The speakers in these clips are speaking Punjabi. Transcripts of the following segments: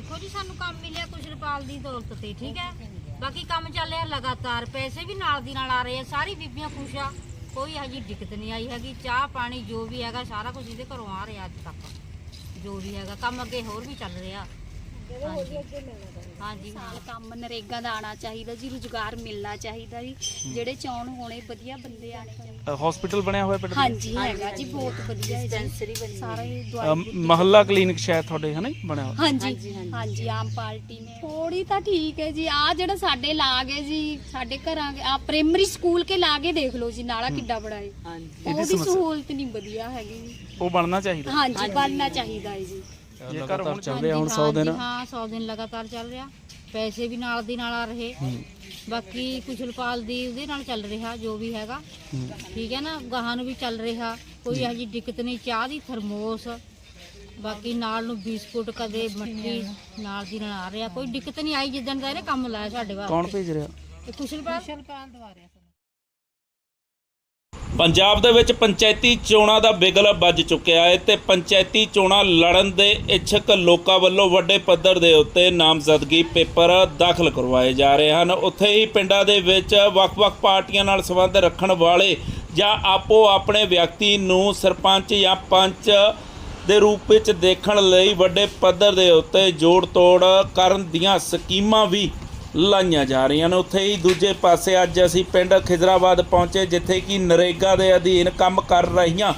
ਦੇਖੋ ਜੀ, ਸਾਨੂੰ ਕੰਮ ਮਿਲਿਆ ਕੁਸ਼ਲਪਾਲ ਦੀ ਦੌਲਤ ਤੇ, ਠੀਕ ਹੈ? ਬਾਕੀ ਕੰਮ ਚੱਲਿਆ ਲਗਾਤਾਰ, ਪੈਸੇ ਵੀ ਨਾਲ ਦੀ ਨਾਲ ਆ ਰਹੇ ਆ, ਸਾਰੀ ਬੀਬੀਆਂ ਖੁਸ਼ ਆ। ਕੋਈ ਹਜੇ ਦਿੱਕਤ ਨਹੀਂ ਆਈ ਹੈਗੀ, ਚਾਹ ਪਾਣੀ ਜੋ ਵੀ ਹੈਗਾ, ਸਾਰਾ ਕੁਝ ਇਹਦੇ ਘਰੋਂ ਆ ਰਿਹਾ ਅੱਜ ਤੱਕ। ਜੋ ਵੀ ਹੈਗਾ, ਕੰਮ ਅੱਗੇ ਹੋਰ ਵੀ ਚੱਲ ਰਿਹਾ। ਹਾਂਜੀ। ਹਾਂਜੀ ਹਾਂ ਕੰਮ ਨਰੇਗਾ ਦਾ ਆਣਾ ਚਾਹੀਦਾ ਜੀ ਰੁਜ਼ਗਾਰ ਮਿਲਣਾ ਚਾਹੀਦਾ ਜੀ। ਜਿਹੜੇ ਚੌਣ ਹੋਣੇ ਵਧੀਆ ਬੰਦੇ ਆਣੇ ਚਾਹੀਦੇ। ਹਸਪੀਟਲ ਬਣਿਆ ਹੋਇਆ ਪਿੰਡ ਦੇ ਹਾਂਜੀ ਹੈਗਾ ਜੀ ਬਹੁਤ ਵਧੀਆ ਹੈ ਜੀ। ਸਾਰੇ ਅ, ਦਵਾਈ ਮਹੱਲਾ ਕਲੀਨਿਕ ਸ਼ਾਇਦ ਤੁਹਾਡੇ ਹਨਾ ਜੀ ਬਣਿਆ ਹੋਇਆ? ਹਾਂਜੀ ਹਾਂਜੀ ਆਮ ਪਾਰਟੀ ਨੇ। ਥੋੜੀ ਤਾਂ ਠੀਕ ਹੈ ਜੀ ਆ ਜਿਹੜਾ ਸਾਡੇ ਲਾਗ ਹੈ ਜੀ ਸਾਡੇ ਘਰਾਂ ਆ ਪ੍ਰਾਇਮਰੀ ਸਕੂਲ ਕੇ ਲਾਗੇ ਦੇਖ ਲਓ ਜੀ ਨਾਲਾ ਕਿੱਡਾ ਬੜਾ ਹੈ। ਇਹਦੀ ਉਹਦੀ ਸਮੱਸਿਆ। ਸਹੂਲਤ ਨਹੀਂ ਵਧੀਆ ਹੈਗੀ। ਜੀ ਉਹ ਬਣਨਾ ਚਾਹੀਦਾ? ਹਾਂਜੀ। ਬਣਨਾ ਚਾਹੀਦਾ ਹੈ ਜੀ। ਜੇਕਰ ਹੁਣ ਚੱਲ ਰਿਹਾ ਹੁਣ ਹਾਂਜੀ, 100 ਦਿਨ। ਹਾਂ 100 ਦਿਨ ਲਗਾਤਾਰ ਚੱਲ ਰਿਹਾ। ਪੈਸੇ ਵੀ ਨਾਲ ਦੀ ਨਾਲ ਆ ਰਹੇ। ਬਾਕੀ ਕੁਸ਼ਲਪਾਲ ਦੀ ਉਹਦੇ ਨਾਲ ਚੱਲ ਰਿਹਾ ਜੋ ਵੀ ਹੈਗਾ। ਠੀਕ ਹੈ ਨਾ ਗਾਹਾਂ ਨੂੰ ਵੀ ਚੱਲ ਰਿਹਾ। ਕੋਈ ਇਹੋ ਜਿਹੀ ਦਿੱਕਤ ਨਹੀਂ ਚਾਹ ਦੀ ਥਰਮੋਸ। ਬਾਕੀ ਨਾਲ ਨੂੰ ਬਿਸਕੁਟ ਕਦੇ ਮੱਠੀ ਨਾਲ ਦੀ ਨਾਲ ਆ ਰਿਹਾ। ਕੋਈ ਦਿੱਕਤ ਨਹੀਂ ਆਈ ਜਿੱਦਣ ਦਾ ਇਹਨੇ ਕੰਮ ਲਾਇਆ ਸਾਡੇ ਵਾਸਤੇ। ਕੌਣ ਭੇਜ ਰਿਹਾ? ਇਹ ਕੁਸ਼ਲਪਾਲ ਕੁਸ਼ਲਪਾਲ ਦਵਾ ਰਿਹਾ ਪੰਜਾਬ ਦੇ ਵਿੱਚ ਪੰਚਾਇਤੀ ਚੋਣਾਂ ਦਾ ਬਿਗਲ ਵੱਜ ਚੁੱਕਿਆ ਹੈ ਤੇ ਪੰਚਾਇਤੀ ਚੋਣਾਂ ਲੜਨ ਦੇ ਇੱਛਕ ਲੋਕਾਂ ਵੱਲੋਂ ਵੱਡੇ ਪੱਧਰ ਦੇ ਉੱਤੇ ਨਾਮਜ਼ਦਗੀ ਪੇਪਰ ਦਾਖਲ ਕਰਵਾਏ ਜਾ ਰਹੇ ਹਨ। ਉੱਥੇ ਹੀ ਪਿੰਡਾਂ ਦੇ ਵਿੱਚ ਵੱਖ-ਵੱਖ ਪਾਰਟੀਆਂ ਨਾਲ ਸੰਬੰਧ ਰੱਖਣ ਵਾਲੇ ਜਾਂ ਆਪੋ ਆਪਣੇ ਵਿਅਕਤੀ ਨੂੰ ਸਰਪੰਚ ਜਾਂ ਪੰਚ ਦੇ ਰੂਪ ਵਿੱਚ ਦੇਖਣ ਲਈ ਵੱਡੇ ਪੱਧਰ ਦੇ ਉੱਤੇ ਜੋੜ ਤੋੜ ਕਰਨ ਦੀਆਂ ਸਕੀਮਾਂ ਵੀ ਲਾਈਆਂ ਜਾ ਰਹੀਆਂ ਨੇ। ਉੱਥੇ ਹੀ ਦੂਜੇ ਪਾਸੇ ਅੱਜ ਅਸੀਂ ਪਿੰਡ ਖਿਜ਼ਰਾਬਾਦ ਪਹੁੰਚੇ, ਜਿੱਥੇ ਕਿ ਨਰੇਗਾ ਦੇ ਅਧੀਨ ਕੰਮ ਕਰ ਰਹੀਆਂ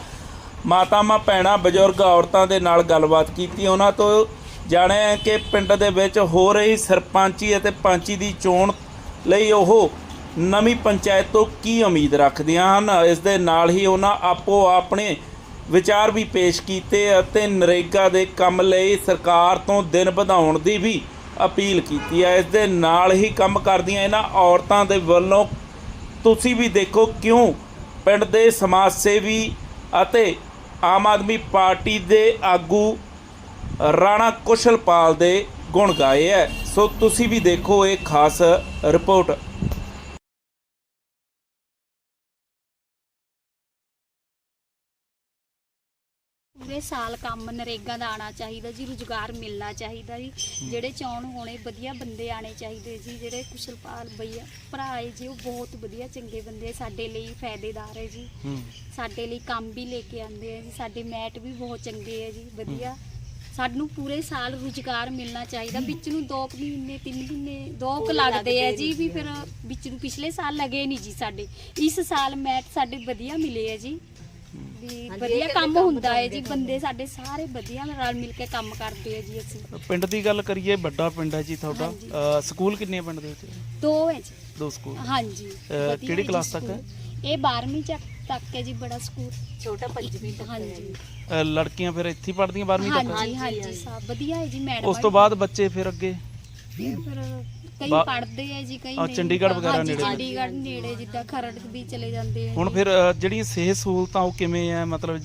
ਮਾਤਾਵਾਂ, ਭੈਣਾਂ, ਬਜ਼ੁਰਗ ਔਰਤਾਂ ਦੇ ਨਾਲ ਗੱਲਬਾਤ ਕੀਤੀ। ਉਹਨਾਂ ਤੋਂ ਜਾਣਿਆ ਕਿ ਪਿੰਡ ਦੇ ਵਿੱਚ ਹੋ ਰਹੀ ਸਰਪੰਚੀ ਅਤੇ ਪੰਚੀ ਦੀ ਚੋਣ ਲਈ ਉਹ ਨਵੀਂ ਪੰਚਾਇਤ ਤੋਂ ਕੀ ਉਮੀਦ ਰੱਖਦੀਆਂ ਹਨ? ਇਸ ਦੇ ਨਾਲ ਹੀ ਉਹਨਾਂ ਆਪੋ ਆਪਣੇ ਵਿਚਾਰ ਵੀ ਪੇਸ਼ ਕੀਤੇ ਅਤੇ ਨਰੇਗਾ ਦੇ ਕੰਮ ਲਈ ਸਰਕਾਰ ਤੋਂ ਦਿਨ ਵਧਾਉਣ ਦੀ ਵੀ ਅਪੀਲ ਕੀਤੀ ਹੈ। ਇਸ ਦੇ ਨਾਲ ਹੀ ਕੰਮ ਕਰਦੀਆਂ ਇਹਨਾਂ ਔਰਤਾਂ ਦੇ ਵੱਲੋਂ। ਤੁਸੀਂ ਵੀ ਦੇਖੋ ਕਿਉਂ ਪਿੰਡ ਦੇ ਸਮਾਜ ਸੇਵੀ ਅਤੇ ਆਮ ਆਦਮੀ ਪਾਰਟੀ ਦੇ ਆਗੂ ਰਾਣਾ ਕੁਸ਼ਲਪਾਲ ਦੇ ਗੁਣ ਗਾਏ ਹੈ। ਸੋ ਤੁਸੀਂ ਵੀ ਦੇਖੋ ਇਹ ਖਾਸ ਰਿਪੋਰਟ। ਸਾਲ ਕੰਮ ਨਰੇਗਾ ਦਾ ਆਣਾ ਚਾਹੀਦਾ ਜੀ ਰੁਜ਼ਗਾਰ ਮਿਲਣਾ ਚਾਹੀਦਾ ਜੀ। ਜਿਹੜੇ ਚੌਣ ਹੋਣੇ ਵਧੀਆ ਬੰਦੇ ਆਣੇ ਚਾਹੀਦੇ ਜੀ ਜਿਹੜੇ ਕੁਸ਼ਲਪਾਲ ਭਈਆ ਭਰਾ ਹੈ ਜੀ ਉਹ ਬਹੁਤ ਵਧੀਆ ਚੰਗੇ ਬੰਦੇ ਆ, ਸਾਡੇ ਲਈ ਫਾਇਦੇਦਾਰ ਹੈ ਜੀ। ਹੂੰ। ਸਾਡੇ ਲਈ ਕੰਮ ਵੀ ਲੈ ਕੇ ਆਉਂਦੇ ਆ ਜੀ ਸਾਡੇ ਮੈਟ ਵੀ ਬਹੁਤ ਚੰਗੇ ਆ ਜੀ ਵਧੀਆ। ਸਾਨੂੰ ਪੂਰੇ ਸਾਲ ਰੁਜ਼ਗਾਰ ਮਿਲਣਾ ਚਾਹੀਦਾ। ਵਿੱਚ ਨੂੰ 2 ਮਹੀਨੇ 3 ਮਹੀਨੇ 2 ਕੁ ਲੱਗਦੇ ਆ ਜੀ ਵੀ ਫਿਰ ਵਿੱਚ ਨੂੰ ਪਿਛਲੇ ਸਾਲ ਲੱਗੇ ਨਹੀਂ ਜੀ ਸਾਡੇ। ਇਸ ਸਾਲ ਮੈਟ ਸਾਡੇ ਵਧੀਆ ਮਿਲੇ ਆ ਜੀ। ਵੀ ਵਧੀਆ ਕੰਮ ਹੁੰਦਾ ਹੈ ਜੀ ਬੰਦੇ ਸਾਡੇ ਸਾਰੇ ਵਧੀਆ ਰਲ ਮਿਲ ਕੇ ਕੰਮ ਕਰਦੇ ਆ ਜੀ ਅਸੀਂ। ਪਿੰਡ ਦੀ ਗੱਲ ਕਰੀਏ ਵੱਡਾ ਪਿੰਡ ਹੈ ਜੀ ਤੁਹਾਡਾ। ਹਾਂਜੀ। ਅ, ਸਕੂਲ ਕਿੰਨੇ ਆ ਪਿੰਡ ਦੇ ਵਿੱਚ? ਦੋ ਹੈ ਜੀ। ਦੋ ਸਕੂਲ। ਹਾਂਜੀ। ਵਧੀਆ ਕਿਹੜੀ ਹੈ ਜੀ ਕਲਾਸ ਤੱਕ ਹੈ? ਸਕੂਲ। ਇਹ 12ਵੀਂ ਤੱਕ ਤੱਕ ਹੈ ਜੀ ਬੜਾ ਸਕੂਲ। ਛੋਟਾ ਪੰਜਵੀਂ ਤੱਕ ਹਾਂਜੀ। ਲੜਕੀਆਂ ਫਿਰ ਇੱਥੇ ਹੀ ਪੜ੍ਹਦੀਆਂ 12ਵੀਂ ਤੱਕ? ਹਾਂਜੀ ਹਾਂਜੀ ਸਭ ਵਧੀਆ ਹੈ ਜੀ ਮੈਡਮ ਉਸ ਤੋਂ ਬਾਅਦ ਬੱਚੇ ਫਿਰ ਅੱਗੇ? ਫਿਰ ਕਈ ਬਾ- ਪੜ੍ਹਦੇ ਆ ਜੀ ਕਈ ਨਹੀਂ। ਚੰਡੀਗੜ੍ਹ ਵਗੈਰਾ ਹਾਂਜੀ, ਨੇੜੇ। ਚੰਡੀਗੜ੍ਹ ਨੇੜੇ ਜਿੱਦਾਂ ਖਰੜ ਵੀ ਚਲੇ ਜਾਂਦੇ ਆ ਹੁਣ ਜੀ। ਫਿਰ ਅ, ਜਿਹੜੀਆਂ ਸਿਹਤ ਸਹੂਲਤਾਂ ਉਹ ਕਿਵੇਂ ਆ ਮਤਲਬ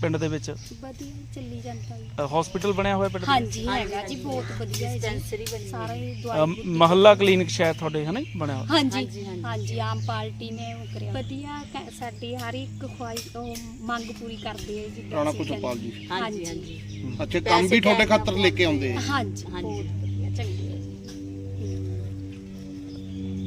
ਪਿੰਡ ਦੇ ਵਿੱਚ? ਵਧੀਆ ਚੱਲੀ ਜਾਂਦਾ ਜੀ। ਹਸਪੀਟਲ ਬਣਿਆ ਹੋਇਆ ਪਿੰਡ ਦੇ ਵਿੱਚ? ਹਾਂਜੀ ਹੈਗਾ ਜੀ ਬਹੁਤ ਵਧੀਆ ਹੈ ਜੀ। ਡਿਸਪੈਂਸਰੀ ਬਣੀ ਸਾਰੇ ਅ, ਦਵਾਈ ਮਹੱਲਾ ਕਲੀਨਿਕ ਸ਼ਾਇਦ ਤੁਹਾਡੇ ਹਨਾ ਜੀ ਬਣਿਆ ਹੋਇਆ? ਹਾਂਜੀ ਹਾਂਜੀ ਆਮ ਪਾਰਟੀ ਨੇ ਉਹ ਕਰਿਆ। ਵਧੀਆ ਕ- ਸਾਡੀ ਹਰ ਇੱਕ ਖੁਆਇਸ਼ ਉਹ ਮੰਗ ਪੂਰੀ ਕਰਦੇ ਆ ਜੀ ਰਾਣਾ ਕੁਸ਼ਲਪਾਲ ਜੀ। ਹਾਂਜੀ ਹਾਂਜੀ। ਅੱਛਾ ਕੰਮ ਵੀ ਤੁਹਾਡੇ ਖਾਤਰ ਲੈ ਕੇ ਆਉਂਦੇ ਆ। ਹਾਂਜੀ ਬਹੁਤ ਵਧੀਆ ਚੰਗੇ ਆ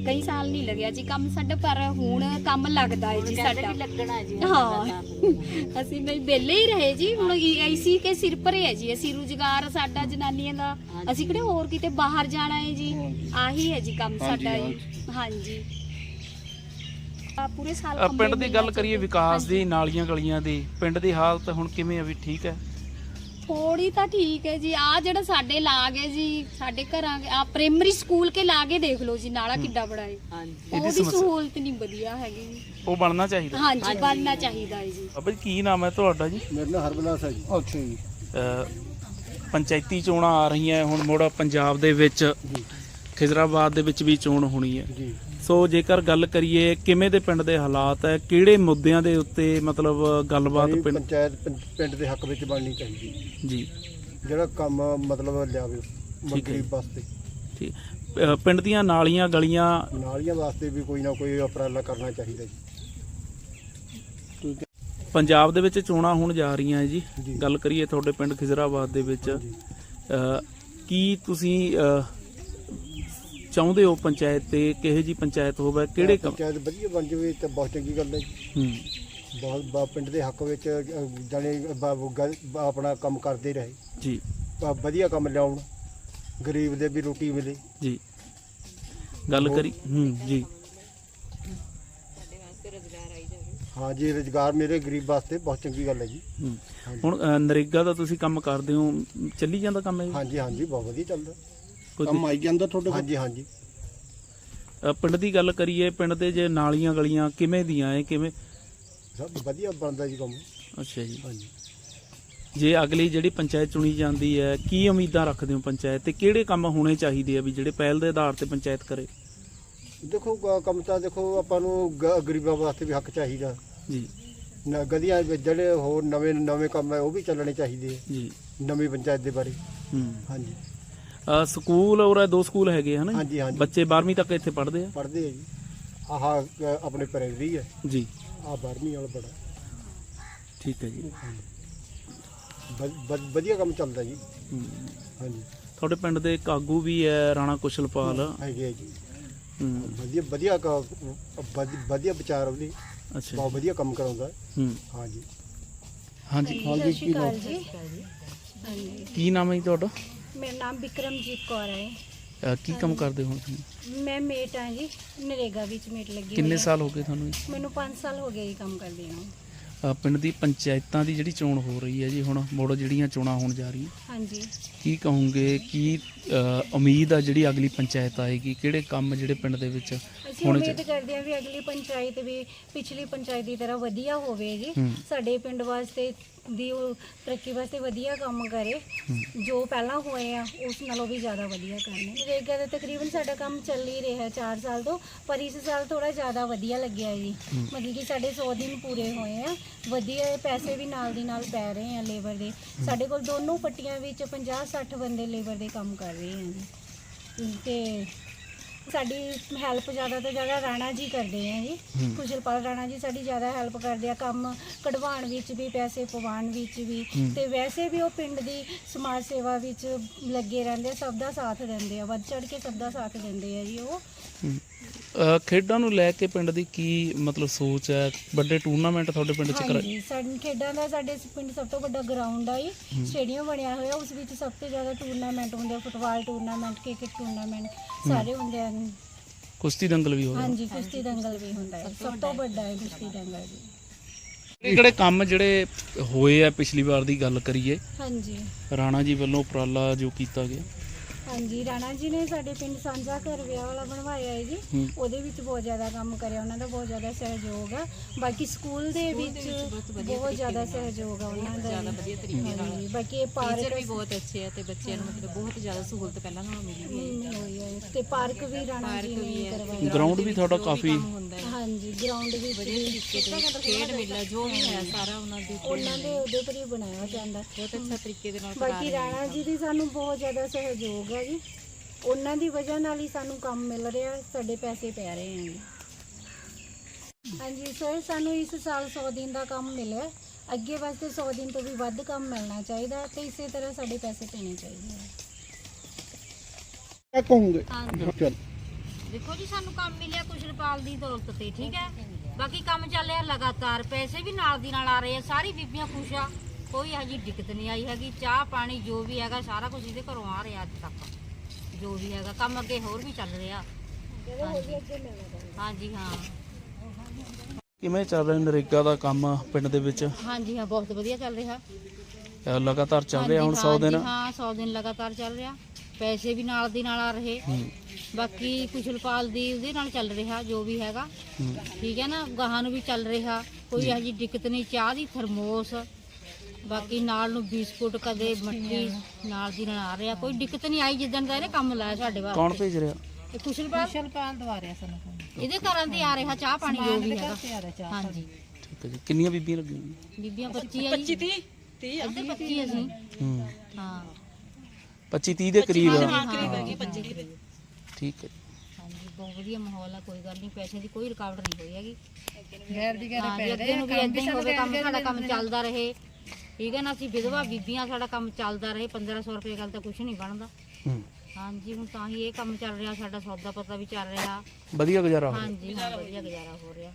ਕਈ ਸਾਲ ਨਹੀਂ ਲੱਗਿਆ ਜੀ ਕੰਮ ਸਾਡਾ ਪਰ ਹੁਣ ਕੰਮ ਲੱਗਦਾ ਹੈ ਜੀ ਸਾਡਾ। ਵੀ ਲੱਗਣਾ ਜੀ ਹਾਂ। ਅਸੀਂ ਨਹੀਂ ਵਿਹਲੇ ਹੀ ਰਹੇ ਜੀ ਹੁਣ ਐਸੀ ਕੇ ਸਿਰ ਭਰੇ ਹੈ ਜੀ ਅਸੀਂ ਰੁਜ਼ਗਾਰ ਸਾਡਾ ਜਨਾਨੀਆਂ ਦਾ ਅਸੀਂ ਕਿਹੜੇ ਹੋਰ ਕਿਤੇ ਬਾਹਰ ਜਾਣਾ ਹੈ ਜੀ। ਆਹੀ ਹੈ ਜੀ ਕੰਮ ਸਾਡਾ ਜੀ। ਹਾਂਜੀ। ਆ ਪੂਰੇ ਸਾਲ ਪਿੰਡ ਦੀ ਗੱਲ ਕਰੀਏ। ਵਿਕਾਸ ਦੀ। ਨਾਲੀਆਂ ਗਲੀਆਂ ਦੀ ਪਿੰਡ ਦੀ ਹਾਲਤ ਹੁਣ ਕਿਵੇਂ ਆ ਵੀ ਠੀਕ ਹੈ? ਥੋੜੀ ਤਾਂ ਠੀਕ ਹੈ ਜੀ ਆ ਜਿਹੜਾ ਸਾਡੇ ਲਾਗ ਹੈ ਜੀ ਸਾਡੇ ਘਰਾਂ ਆ ਪ੍ਰਾਇਮਰੀ ਸਕੂਲ ਕੇ ਲਾਗੇ ਦੇਖ ਲਓ ਜੀ ਨਾਲਾ ਕਿੱਡਾ ਬੜਾ ਹੈ। ਹਾਂਜੀ। ਇਹਦੀ ਉਹਦੀ ਸਮੱਸਿਆ- ਸਹੂਲਤ ਨਹੀਂ ਵਧੀਆ ਹੈਗੀ ਜੀ। ਉਹ ਬਣਨਾ ਚਾਹੀਦਾ। ਹਾਂਜੀ ਬਣਨਾ ਚਾਹੀਦਾ ਹੈ ਜੀ। ਅਬੇ ਕੀ ਨਾਮ ਹੈ ਤੁਹਾਡਾ ਜੀ? ਮੇਰੇ ਨਾਲ ਹਰਬਲਾਸ ਹੈ ਜੀ। ਅੱਛਾ ਜੀ। ਪੰਚਾਇਤੀ ਚੋਣਾਂ ਆ ਰਹੀਆਂ ਹੁਣ ਮੁੜ ਪੰਜਾਬ ਦੇ ਵਿੱਚ ਖਿਜ਼ਰਾਬਾਦ ਦੇ ਵਿੱਚ ਵੀ ਚੋਣ ਹੋਣੀ ਹੈ। ਜੀ। ਸੋ ਜੇਕਰ ਗੱਲ ਕਰੀਏ ਕਿਵੇਂ ਦੇ ਪਿੰਡ ਦੇ ਹਾਲਾਤ ਹੈ ਕਿਹੜੇ ਮੁੱਦਿਆਂ ਦੇ ਉੱਤੇ ਮਤਲਬ ਗੱਲਬਾਤ ਪਿੰਡ ਪੰਚਾਇਤ ਪਿੰ- ਪਿੰਡ ਦੇ ਹੱਕ ਵਿੱਚ ਬਣਨੀ ਚਾਹੀਦੀ ਜੀ। ਜਿਹੜਾ ਕੰਮ ਮਤਲਬ ਲਿਆਵੇ ਹੈ ਮੰਗਰੀ ਵਾਸਤੇ। ਠੀਕ। ਅ, ਪਿੰਡ ਦੀਆਂ ਨਾਲੀਆਂ ਗਲੀਆਂ ਨਾਲੀਆਂ ਵਾਸਤੇ ਵੀ ਕੋਈ ਨਾ ਕੋਈ ਉਪਰਾਲਾ ਕਰਨਾ ਚਾਹੀਦਾ ਜੀ। ਪੰਜਾਬ ਦੇ ਵਿੱਚ ਚੋਣਾਂ ਹੋਣ ਜਾ ਰਹੀਆਂ ਹੈ ਜੀ। ਜੀ। ਗੱਲ ਕਰੀਏ ਤੁਹਾਡੇ ਪਿੰਡ ਖਿਜ਼ਰਾਬਾਦ ਦੇ ਵਿੱਚ। ਜੀ ਅ, ਕੀ ਤੁਸੀਂ ਚਾਹੁੰਦੇ ਹੋ ਪੰਚਾਇਤ ਤੇ ਕਿਹੋ ਜੀ ਪੰਚਾਇਤ ਹੋਵੇ ਕਿਹੜੇ ਕੰਮ? ਪੰਚਾਇਤ ਵਧੀਆ ਬਣ ਜਾਵੇ ਤਾਂ ਬਹੁਤ ਚੰਗੀ ਗੱਲ ਹੈ ਜੀ। ਹੂੰ। ਬਹੁਤ ਬਾ- ਪਿੰਡ ਦੇ ਹੱਕ ਵਿੱਚ ਜਾਣੀ ਆਪਣਾ ਕੰਮ ਕਰਦੇ ਰਹੇ। ਜੀ। ਬ- ਵਧੀਆ ਕੰਮ ਲਿਆਉਣ ਗਰੀਬ ਦੇ ਵੀ ਰੋਟੀ ਮਿਲੇ। ਜੀ। ਗੱਲ ਕਰੀ ਹੂੰ ਜੀ। ਹਾਂ ਜੀ ਰੁਜ਼ਗਾਰ ਮੇਰੇ ਗਰੀਬ ਵਾਸਤੇ ਬਹੁਤ ਚੰਗੀ ਗੱਲ ਹੈ ਜੀ। ਹੂੰ। ਹੁਣ ਨਰੇਗਾ ਦਾ ਤੁਸੀਂ ਕੰਮ ਕਰਦੇ ਹੋ ਚੱਲੀ ਜਾਂਦਾ ਕੰਮ ਇਹ? ਹਾਂਜੀ ਹਾਂਜੀ ਬਹੁਤ ਵਧੀਆ ਚੱਲਦਾ। ਕੋਈ ਆਈ ਜਾਂਦਾ ਤੁਹਾਡੇ ਹਾਂਜੀ ਹਾਂਜੀ। ਅਹ, ਪਿੰਡ ਦੀ ਗੱਲ ਕਰੀਏ ਪਿੰਡ ਦੇ ਜੇ ਨਾਲੀਆਂ ਗਲੀਆਂ ਕਿਵੇਂ ਦੀਆਂ ਹੈ ਕਿਵੇਂ? ਸਭ ਵਧੀਆ ਬਣਦਾ ਜੀ ਕੰਮ। ਅੱਛਾ ਜੀ। ਹਾਂਜੀ। ਜੇ ਅਗਲੀ ਜਿਹੜੀ ਪੰਚਾਇਤ ਚੁਣੀ ਜਾਂਦੀ ਹੈ ਕੀ ਉਮੀਦਾਂ ਰੱਖਦੇ ਹੋ ਪੰਚਾਇਤ ਤੇ ਕਿਹੜੇ ਕੰਮ ਹੋਣੇ ਚਾਹੀਦੇ ਆ ਵੀ ਜਿਹੜੇ ਪਹਿਲ ਦੇ ਆਧਾਰ ਤੇ ਪੰਚਾਇਤ ਕਰੇ? ਦੇਖੋ ਗ- ਕੰਮ ਤਾਂ ਦੇਖੋ ਆਪਾਂ ਨੂੰ ਗ- ਗਰੀਬਾਂ ਵਾਸਤੇ ਵੀ ਹੱਕ ਚਾਹੀਦਾ। ਜੀ। ਨ- ਗਲੀਆਂ ਵਿੱਚ ਜਿਹੜੇ ਹੋਰ ਨਵੇਂ ਨਵੇਂ ਕੰਮ ਹੈ ਉਹ ਵੀ ਚੱਲਣੇ ਚਾਹੀਦੇ ਆ। ਜੀ। ਨਵੀਂ ਪੰਚਾਇਤ ਦੇ ਬਾਰੇ। ਹੂੰ। ਹਾਂਜੀ। ਸਕੂਲ ਔਰ ਇਹ ਦੋ ਸਕੂਲ ਹੈਗੇ ਹਨ ਹਾਂਜੀ ਹਾਂਜੀ। ਬੱਚੇ 12ਵੀਂ ਤੱਕ ਇੱਥੇ ਪੜ੍ਹਦੇ ਆ? ਪੜ੍ਹਦੇ ਆ ਜੀ। ਆਹ ਅ, ਆਪਣੇ ਪ੍ਰਾਇਮਰੀ ਹੈ ਜੀ। ਆਹ 12ਵੀਂ ਵਾਲਾ ਬੜਾ। ਠੀਕ ਹੈ ਜੀ। ਵ- ਵ- ਵਧੀਆ ਕੰਮ ਚੱਲਦਾ ਜੀ। ਹਾਂਜੀ। ਤੁਹਾਡੇ ਪਿੰਡ ਦੇ ਇੱਕ ਆਗੂ ਵੀ ਹੈ ਰਾਣਾ ਕੁਸ਼ਲਪਾਲ? ਹੈਗੇ ਆ ਜੀ। ਹੂੰ। ਵਧੀਆ ਵਧੀਆ ਕ- ਵਧ- ਵਧੀਆ ਵਿਚਾਰ ਉਹਦੇ। ਅੱਛਾ ਬਹੁਤ ਵਧੀਆ ਕੰਮ ਕਰਾਉਂਦਾ। ਹੂੰ। ਹਾਂਜੀ। ਹਾਂਜੀ। ਸਤਿ ਸ਼੍ਰੀ ਅਕਾਲ ਜੀ। ਕੀ ਨਾਮ ਹੈ ਜੀ ਤੁਹਾਡਾ? ਮੇਰਾ ਨਾਮ ਵਿਕਰਮਜੀਤ ਕੌਰ ਹੈ। ਅਹ, ਕੀ ਕੰਮ ਕਰਦੇ ਹੋ ਤੁਸੀਂ? ਮੈਂ ਮੇਟ ਹਾਂ ਜੀ ਨਰੇਗਾ ਵਿੱਚ ਮੇਟ ਲੱਗੀ ਕਿੰਨੇ ਹੋਈ ਹਾਂ। ਸਾਲ ਹੋ ਗਏ ਤੁਹਾਨੂੰ ਜੀ? ਮੈਨੂੰ 5 ਸਾਲ ਹੋ ਗਏ ਇਹ ਕੰਮ ਕਰਦੇ ਨੂੰ। ਅਹ, ਪਿੰਡ ਦੀ ਪੰਚਾਇਤਾਂ ਦੀ ਜਿਹੜੀ ਚੋਣ ਹੋ ਰਹੀ ਹੈ ਜੀ ਹੁਣ ਮੋੜ ਜਿਹੜੀਆਂ ਚੋਣਾਂ ਹੋਣ ਜਾ ਰਹੀਆਂ। ਹਾਂਜੀ। ਕੀ ਕਹੋਗੇ ਕੀ ਅਹ, ਉਮੀਦ ਆ ਜਿਹੜੀ ਅਗਲੀ ਪੰਚਾਇਤ ਆਏਗੀ? ਕਿਹੜੇ ਕੰਮ ਜਿਹੜੇ ਪਿੰਡ ਦੇ ਵਿੱਚ ਅਸੀਂ ਹੋਣੇ ਉਮੀਦ ਕਰਦੇ ਹਾਂ ਵੀ ਅਗਲੀ ਪੰਚਾਇਤ ਵੀ ਪਿਛਲੀ ਪੰਚਾਇਤ ਦੀ ਤਰ੍ਹਾਂ ਵਧੀਆ ਹੋਵੇ ਜੀ। ਹੂੰ। ਸਾਡੇ ਪਿੰਡ ਵਾਸਤੇ ਦੀ ਉਹ ਤਰੱਕੀ ਵਾਸਤੇ ਵਧੀਆ ਕੰਮ ਕਰੇ ਜੋ ਪਹਿਲਾਂ ਹੋਏ ਆ ਉਸ ਨਾਲੋਂ ਵੀ ਜ਼ਿਆਦਾ ਵਧੀਆ ਕਰਨੇ। ਨਰੇਗਾ ਦਾ ਤਕਰੀਬਨ ਸਾਡਾ ਕੰਮ ਚੱਲ ਹੀ ਰਿਹਾ 4 ਸਾਲ ਤੋਂ ਪਰ ਇਸ ਸਾਲ ਥੋੜਾ ਜ਼ਿਆਦਾ ਵਧੀਆ ਲੱਗਿਆ ਜੀ। ਮਤਲਬ ਕਿ ਸਾਡੇ 100 ਦਿਨ ਪੂਰੇ ਹੋਏ ਆ ਵਧੀਆ ਪੈਸੇ ਵੀ ਨਾਲ ਦੀ ਨਾਲ ਪੈ ਰਹੇ ਆ ਲੇਬਰ ਦੇ। ਸਾਡੇ ਕੋਲ ਦੋਨੋਂ ਪੱਟੀਆਂ ਵਿੱਚ 50 60 ਬੰਦੇ ਲੇਬਰ ਦੇ ਕੰਮ ਕਰ ਰਹੇ ਆ ਜੀ। ਤੇ ਸਾਡੀ ਹੈਲਪ ਜ਼ਿਆਦਾ ਤੋਂ ਜ਼ਿਆਦਾ ਰਾਣਾ ਜੀ ਕਰਦੇ ਆ ਜੀ। ਕੁਸ਼ਲਪਾਲ ਰਾਣਾ ਜੀ ਸਾਡੀ ਜ਼ਿਆਦਾ ਹੈਲਪ ਕਰਦੇ ਆ। ਕੰਮ ਕਢਵਾਉਣ ਵਿੱਚ ਵੀ ਪੈਸੇ ਪਵਾਉਣ ਵਿੱਚ ਵੀ ਤੇ ਵੈਸੇ ਵੀ ਉਹ ਪਿੰਡ ਦੀ ਸਮਾਜ ਸੇਵਾ ਵਿੱਚ ਲੱਗੇ ਰਹਿੰਦੇ ਆ, ਸਭ ਦਾ ਸਾਥ ਦਿੰਦੇ ਆ। ਵੱਧ ਚੜ ਕੇ ਸਭ ਦਾ ਸਾਥ ਦਿੰਦੇ ਆ ਜੀ ਉਹ। ਖੇਡਾਂ ਨੂੰ ਲੈ ਕੇ ਪਿੰਡ ਦੀ ਕੀ ਮਤਲਬ ਸੋਚ ਹੈ? ਵੱਡੇ ਟੂਰਨਾਮੈਂਟ ਤੁਹਾਡੇ ਪਿੰਡ 'ਚ ਕਰਾਏ ਹਾਂਜੀ ਸਾਡੇ ਖੇਡਾਂ ਦਾ ਸਾਡੇ ਪਿੰਡ ਸਭ ਤੋਂ ਵੱਡਾ ਗਰਾਊਂਡ ਆ ਜੀ ਸਟੇਡੀਅਮ ਬਣਿਆ ਹੋਇਆ ਉਸ ਵਿੱਚ ਸਭ ਤੋਂ ਜ਼ਿਆਦਾ ਟੂਰਨਾਮੈਂਟ ਹੁੰਦੇ ਆ ਫੁੱਟਬਾਲ ਟੂਰਨਾਮੈਂਟ ਕ੍ਰਿਕਟ ਟੂਰਨਾਮੈਂਟ ਸਾਰੇ ਹੁੰਦੇ ਆ। ਕੁਸ਼ਤੀ ਦੰਗਲ ਵੀ ਹੋਇਆ। ਹਾਂਜੀ ਕੁਸ਼ਤੀ ਦੰਗਲ ਵੀ ਹੁੰਦਾ ਹੈ। ਸਭ ਤੋਂ ਵੱਡਾ ਹੈ ਕੁਸ਼ਤੀ ਦੰਗਲ ਜੀ। ਕਿਹੜੇ ਕਿਹੜੇ ਕੰਮ ਜਿਹੜੇ ਹੋਏ ਆ ਪਿਛਲੀ ਵਾਰ ਦੀ ਗੱਲ ਕਰੀਏ? ਹਾਂਜੀ। ਰਾਣਾ ਜੀ ਵੱਲੋਂ ਉਪਰਾਲਾ ਜੋ ਕੀਤਾ ਗਿਆ। ਹਾਂਜੀ ਰਾਣਾ ਜੀ ਨੇ ਸਾਡੇ ਪਿੰਡ ਸਾਂਝਾ ਘਰ ਵਿਆਹ ਵਾਲਾ ਬਣਵਾਇਆ ਹੈ ਜੀ। ਉਹਦੇ ਵਿੱਚ ਬਹੁਤ ਜ਼ਿਆਦਾ ਕੰਮ ਕਰਿਆ ਉਹਨਾਂ ਦਾ ਬਹੁਤ ਜ਼ਿਆਦਾ ਸਹਿਯੋਗ ਆ। ਬਾਕੀ ਸਕੂਲ ਦੇ ਵਿੱਚ ਬਹੁਤ ਜ਼ਿਆਦਾ ਸਹਿਯੋਗ ਆ ਉਹਨਾਂ ਦਾ ਜ਼ਿਆਦਾ ਵਧੀਆ ਤਰੀਕੇ ਨਾਲ। ਬਾਕੀ ਇਹ ਪਾਰਕ ਵੀ ਬਹੁਤ ਅੱਛੇ ਆ ਤੇ ਬੱਚਿਆਂ ਨੂੰ ਮਤਲਬ ਬਹੁਤ ਜ਼ਿਆਦਾ ਸਹੂਲਤ ਪਹਿਲਾਂ ਨਾਲੋਂ ਮਿਲੀ ਹੈ। ਤੇ ਪਾਰਕ ਵੀ ਰਾਣਾ ਜੀ ਨੇ ਕਰਵਾਇਆ। ਗਰਾਊਂਡ ਵੀ ਤੁਹਾਡਾ ਕਾਫੀ ਹਾਂਜੀ ਗਰਾਊਂਡ ਵੀ ਤਰੀਕੇ ਦੇ ਖੇਡ ਮੇਲਾ ਜੋ ਵੀ ਹੈ ਸਾਰਾ ਉਹਨਾਂ ਦੇ ਉਹਨਾਂ ਦੇ ਉਹਦੇ ਪਰ ਹੀ ਬਣਾਇਆ ਜਾਂਦਾ। ਬਹੁਤ ਅੱਛਾ ਤਰੀਕੇ ਦੇ ਨਾਲ ਬਾਕੀ ਰਾਣਾ ਜੀ ਦੀ ਸਾਨੂੰ ਬਹੁਤ ਜ਼ਿਆਦਾ ਸਹਿਯੋਗ ਹੈ ਜੀ। ਉਹਨਾਂ ਦੀ ਵਜ੍ਹਾ ਨਾਲ ਹੀ ਸਾਨੂੰ ਕੰਮ ਮਿਲ ਰਿਹਾ ਸਾਡੇ ਪੈਸੇ ਪੈ ਰਹੇ ਹਨ ਹਾਂਜੀ ਸਰ ਸਾਨੂੰ ਇਸ ਸਾਲ 100 ਦਿਨ ਦਾ ਕੰਮ ਮਿਲਿਆ। ਅੱਗੇ ਵਾਸਤੇ 100 ਦਿਨ ਤੋਂ ਵੀ ਵੱਧ ਕੰਮ ਮਿਲਣਾ ਚਾਹੀਦਾ ਤੇ ਇਸੇ ਤਰ੍ਹਾਂ ਸਾਡੇ ਪੈਸੇ ਪੈਣੇ ਚਾਹੀਦੇ ਹਨ ਕਿਆ ਕਹੋਗੇ ਚਲ। ਦੇਖੋ ਜੀ ਸਾਨੂੰ ਕੰਮ ਮਿਲਿਆ ਕੁਸ਼ਲਪਾਲ ਦੀ ਦੌਲਤ ਤੇ ਠੀਕ ਹੈ? ਬਾਕੀ ਕੰਮ ਚੱਲ ਰਿਹਾ ਲਗਾਤਾਰ ਪੈਸੇ ਵੀ ਨਾਲ ਦੀ ਨਾਲ ਆ ਰਹੇ ਆ ਸਾਰੀ ਬੀਬੀਆਂ ਖੁਸ਼ ਆ। ਕੋਈ ਹਜੀ ਦਿੱਕਤ ਨਹੀਂ ਆਈ ਹੈਗੀ। ਚਾਹ ਪਾਣੀ ਜੋ ਵੀ ਹੈਗਾ ਸਾਰਾ ਕੁਝ ਇਹਦੇ ਘਰੋਂ ਆ ਰਿਹਾ ਅੱਜ ਤੱਕ। ਜੋ ਵੀ ਹੈਗਾ ਕੰਮ ਅੱਗੇ ਹੋਰ ਵੀ ਚੱਲ ਰਿਹਾ। ਹਾਂਜੀ। ਹਾਂ। ਕਿਵੇਂ ਚੱਲ ਰਿਹਾ ਨਰੇਗਾ ਦਾ ਕੰਮ ਪਿੰਡ ਦੇ ਵਿੱਚ? ਹਾਂਜੀ ਹਾਂ ਬਹੁਤ ਵਧੀਆ ਚੱਲ ਰਿਹਾ। ਲਗਾਤਾਰ ਚੱਲ ਰਿਹਾ ਹੁਣ 100 ਦਿਨ? ਹਾਂ 100 ਦਿਨ ਲਗਾਤਾਰ ਚੱਲ ਰਿਹਾ। ਪੈਸੇ ਵੀ ਨਾਲ ਦੀ ਨਾਲ ਆ ਰਹੇ। ਬਾਕੀ ਕੁਸ਼ਲਪਾਲ ਦੀ ਉਹਦੇ ਨਾਲ ਚੱਲ ਰਿਹਾ ਜੋ ਵੀ ਹੈਗਾ। ਠੀਕ ਹੈ ਨਾ ਗਾਹਾਂ ਨੂੰ ਵੀ ਚੱਲ ਰਿਹਾ। ਕੋਈ ਇਹੋ ਜਿਹੀ ਦਿੱਕਤ ਨਹੀਂ। ਚਾਹ ਦੀ ਥਰਮੋਸ ਬਾਕੀ ਨਾਲ ਨੂੰ ਬਿਸਕੁਟ ਕਦੇ ਮੱਠੀ ਨਾਲ ਦੀ ਨਾਲ ਆ ਰਿਹਾ। ਕੋਈ ਦਿੱਕਤ ਨਹੀਂ ਆਈ ਜਿੱਦਣ ਦਾ ਇਹਨੇ ਕੰਮ ਲਾਇਆ ਸਾਡੇ ਕੌਣ ਵਾਸਤੇ ਭੇਜ ਰਿਹਾ? ਇਹ ਕੁਸ਼ਲਪਾਲ? ਕੁਸ਼ਲਪਾਲ ਦਵਾਰਿਆ ਸਾਨੂੰ ਇਹਦੇ ਘਰਾਂ ਤੇ ਆ ਰਿਹਾ ਚਾਹ ਪਾਣੀ ਜੋ ਵੀ ਹੈਗਾ। ਹਾਂਜੀ। ਠੀਕ ਹੈ ਜੀ। ਕਿੰਨੀਆਂ ਬੀਬੀਆਂ ਲੱਗੀਆਂ ਬੀਬੀਆਂ 25 ਆ 25 30 30 ਅੱਧੇ 25 ਅਸੀਂ ਹੂੰ। ਹਾਂ। 25 30 ਦੇ ਕਰੀਬ ਆ। ਹਾਂ ਕਰੀਬ ਠੀਕ ਹੈ ਹਾਂਜੀ ਬਹੁਤ ਵਧੀਆ ਮਾਹੌਲ ਆ ਕੋਈ ਗੱਲ ਨਹੀਂ ਪੈਸੇ ਦੀ ਕੋਈ ਰੁਕਾਵਟ ਨਹੀਂ ਹੋਈ ਹੈਗੀ। ਗੈਰ ਦੀ ਗੈਰ ਪੈ ਅੱਗੇ ਨੂੰ ਵੀ ਏਦਾਂ ਹੀ ਹੋਵੇ ਕੰਮ ਸਾਡਾ ਕੰਮ ਚੱਲਦਾ ਰਹੇ। ਠੀਕ ਹੈ ਨਾ ਅਸੀਂ ਵਿਧਵਾ ਬੀਬੀਆਂ ਸਾਡਾ ਕੰਮ ਚੱਲਦਾ ਰਹੇ 1500 ਰੁਪਏ ਗੱਲ ਤਾਂ ਕੁਝ ਨਹੀਂ ਬਣਦਾ। ਹੂੰ। ਹਾਂਜੀ ਹੁਣ ਤਾਂ ਹੀ ਇਹ ਕੰਮ ਚੱਲ ਰਿਹਾ ਸਾਡਾ ਸੌਦਾ ਪਤਾ ਵੀ ਚੱਲ ਰਿਹਾ। ਵਧੀਆ ਗੁਜ਼ਾਰਾ ਹੋ ਰਿਹਾ। ਹਾਂਜੀ ਹਾਂ ਵਧੀਆ ਗੁਜ਼ਾਰਾ ਹੋ ਰਿਹਾ।